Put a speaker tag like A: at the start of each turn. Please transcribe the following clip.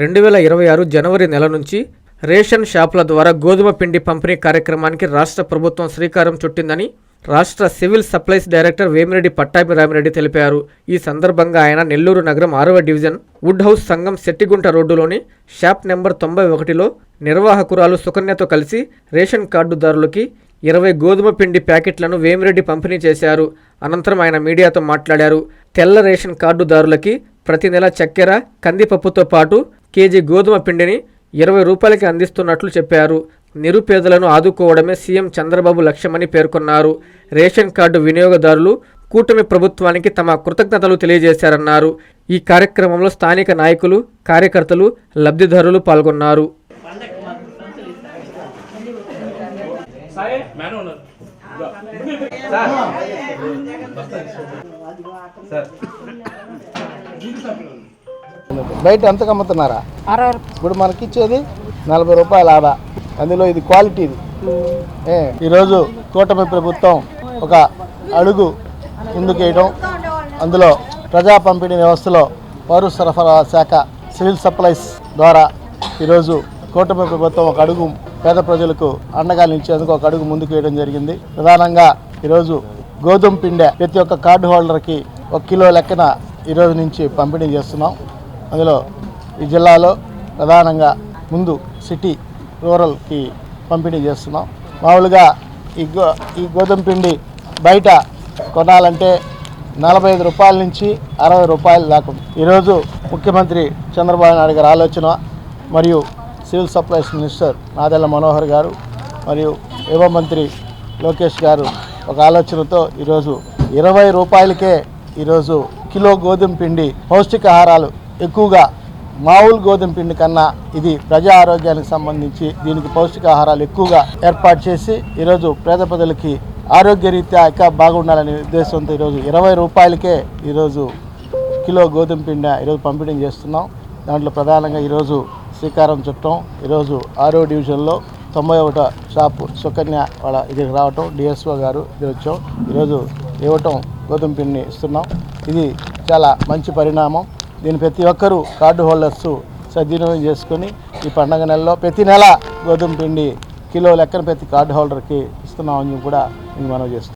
A: రెండు వేల ఇరవై ఆరు జనవరి నెల నుంచి రేషన్ షాపుల ద్వారా గోధుమ పిండి పంపిణీ కార్యక్రమానికి రాష్ట్ర ప్రభుత్వం శ్రీకారం చుట్టిందని రాష్ట్ర civil supplies director Vemireddy Pattabhi Ramireddy తెలిపారు. ఈ సందర్భంగా ఆయన నెల్లూరు నగరం ఆరవ డివిజన్ వుడ్ హౌస్ సంఘం శెట్టిగుంట రోడ్డులోని షాప్ నెంబర్ తొంభై ఒకటిలో నిర్వాహకురాలు సుకన్యతో కలిసి రేషన్ కార్డుదారులకి ఇరవై గోధుమ పిండి ప్యాకెట్లను వేమిరెడ్డి పంపిణీ చేశారు. అనంతరం ఆయన మీడియాతో మాట్లాడారు. తెల్ల రేషన్ కార్డుదారులకి ప్రతి నెల చక్కెర కందిపప్పుతో పాటు కేజీ గోధుమ పిండిని ఇరవై రూపాయలకి అందిస్తున్నట్లు చెప్పారు. నిరుపేదలను ఆదుకోవడమే సీఎం చంద్రబాబు లక్ష్యమని పేర్కొన్నారు. రేషన్ కార్డు వినియోగదారులు కూటమి ప్రభుత్వానికి తమ కృతజ్ఞతలు తెలియజేశారన్నారు. ఈ కార్యక్రమంలో స్థానిక నాయకులు కార్యకర్తలు లబ్ధిదారులు పాల్గొన్నారు.
B: బయట ఎంతకు అమ్ముతున్నారా ఇప్పుడు మనకి ఇచ్చేది నలభై రూపాయల ఆదా అందులో ఇది క్వాలిటీది ఏ, ఈరోజు కూటమి ప్రభుత్వం ఒక అడుగు ముందుకేయడం అందులో ప్రజా పంపిణీ వ్యవస్థలో పౌర సరఫరా శాఖ సివిల్ సప్లైస్ ద్వారా ఈరోజు కూటమి ప్రభుత్వం ఒక అడుగు పేద ప్రజలకు అండగా నిలిచేందుకు ఒక అడుగు ముందుకు వేయడం జరిగింది. ప్రధానంగా ఈరోజు గోధుమ పిండి ప్రతి ఒక్క కార్డు హోల్డర్కి ఒక కిలో లెక్కన ఈరోజు నుంచి పంపిణీ చేస్తున్నాం. అందులో ఈ జిల్లాలో ప్రధానంగా ముందు సిటీ రూరల్కి పంపిణీ చేస్తున్నాం. మామూలుగా ఈ గో ఈ గోధుమ పిండి బయట కొనాలంటే నలభై ఐదు రూపాయల నుంచి అరవై రూపాయలు దాకా ఈరోజు ముఖ్యమంత్రి చంద్రబాబు నాయుడు గారి ఆలోచన మరియు civil supplies minister Nadella Manohar గారు మరియు యువ మంత్రి లోకేష్ గారు ఒక ఆలోచనతో ఈరోజు ఇరవై రూపాయలకే ఈరోజు కిలో గోధుమ పిండి పౌష్టికాహారాలు ఎక్కువగా మామూలు గోధుమ పిండి కన్నా ఇది ప్రజా ఆరోగ్యానికి సంబంధించి దీనికి పౌష్టికాహారాలు ఎక్కువగా ఏర్పాటు చేసి ఈరోజు పేద ప్రజలకి ఆరోగ్యరీత్యా ఇంకా బాగుండాలనే ఉద్దేశంతో ఈరోజు ఇరవై రూపాయలకే ఈరోజు కిలో గోధుమ పిండి ఈరోజు పంపిణీ చేస్తున్నాం. దాంట్లో ప్రధానంగా ఈరోజు శ్రీకారం చుట్టం ఈరోజు ఆరో డివిజన్లో తొంభై ఒకటో షాపు సుకన్య వాళ్ళ ఇక్కడికి రావటం డిఎస్ఓ గారు ఇది వచ్చాం. ఈరోజు ఇవ్వటం గోధుమ పిండిని ఇస్తున్నాం. ఇది చాలా మంచి పరిణామం. దీన్ని ప్రతి ఒక్కరూ కార్డు హోల్డర్స్ సద్వినియోగం చేసుకొని ఈ పండగ నెలలో ప్రతి నెల గోధుమ పిండి కిలో లెక్కన ప్రతి కార్డు హోల్డర్కి ఇస్తున్నామని కూడా నేను చేస్తున్నాం